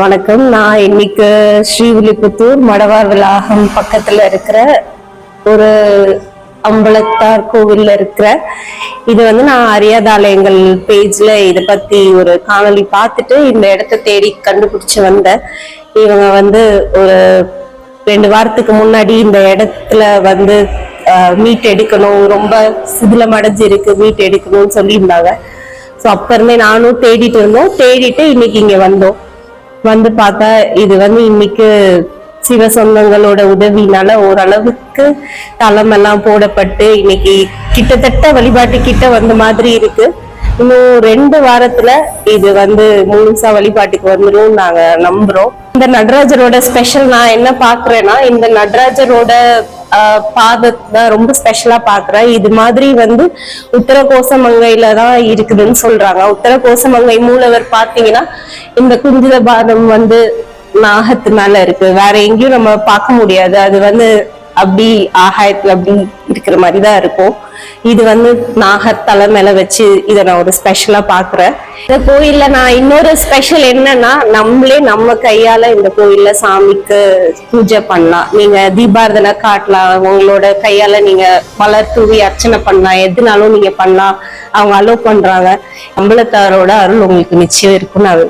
வணக்கம். நான் இன்னைக்கு ஸ்ரீவில்லிபுத்தூர் மடவார் விலாகம் பக்கத்துல இருக்கிற ஒரு அம்பலத்தார் கோவில்ல இருக்கிற இது வந்து நான் அறியாதாலயங்கள் பேஜ்ல இதை பத்தி ஒரு காணொலி பார்த்துட்டு இந்த இடத்த தேடி கண்டுபிடிச்சு வந்தேன். இவங்க வந்து ஒரு ரெண்டு வாரத்துக்கு முன்னாடி இந்த இடத்துல வந்து மீட் எடுக்கணும் ரொம்ப சிதிலம் அடைஞ்சு இருக்கு மீட் எடுக்கணும்னு சொல்லியிருந்தாங்க. ஸோ அப்ப இருந்தே நானும் தேடிட்டு இருந்தோம். தேடிட்டு இன்னைக்கு இங்க வந்தோம். வந்து பார்த்தா இது வந்து இன்னைக்கு சிவ சொந்தங்களோட உதவினால ஓரளவுக்கு தளமெல்லாம் போடப்பட்டு இன்னைக்கு கிட்டத்தட்ட வழிபாட்டு கிட்ட வந்த மாதிரி இருக்கு. இன்னும் ரெண்டு வாரத்துல இது வந்து முழுசா வழிபாட்டுக்கு வந்துடும் நாங்க நம்புறோம். இந்த நடராஜரோட ஸ்பெஷல் நான் என்ன பாக்குறேன்னா இந்த நடராஜரோட பாதத்தை ரொம்ப ஸ்பெஷலா பாக்குறேன் இது மாதிரி வந்து உத்தர கோசமங்கையில தான் இருக்குதுன்னு சொல்றாங்க. உத்தர கோசமங்கை மூலவர் பாத்தீங்கன்னா இந்த குஞ்சித பாதம் வந்து நாகத்து மேல இருக்கு. வேற எங்கேயும் நம்ம பார்க்க முடியாது. அது வந்து அப்படி ஆகாயத்துல அப்படி இருக்கிற மாதிரி தான் இருக்கும். இது வந்து நாகர் தலை மேல வச்சு இதை நான் ஒரு ஸ்பெஷலா பாக்குறேன். இந்த கோயில்ல நான் இன்னொரு ஸ்பெஷல் என்னன்னா நம்மளே நம்ம கையால இந்த கோயில்ல சாமிக்கு பூஜை பண்ணலாம். நீங்க தீபாரதனை காட்டலாம் உங்களோட கையால நீங்க மலர் தூவி அர்ச்சனை பண்ணலாம் எதுனாலும் நீங்க பண்ணலாம். அவங்க அலோவ் பண்றாங்க. அம்பலத்தாரோட அருள் உங்களுக்கு நிச்சயம் இருக்கும் நான்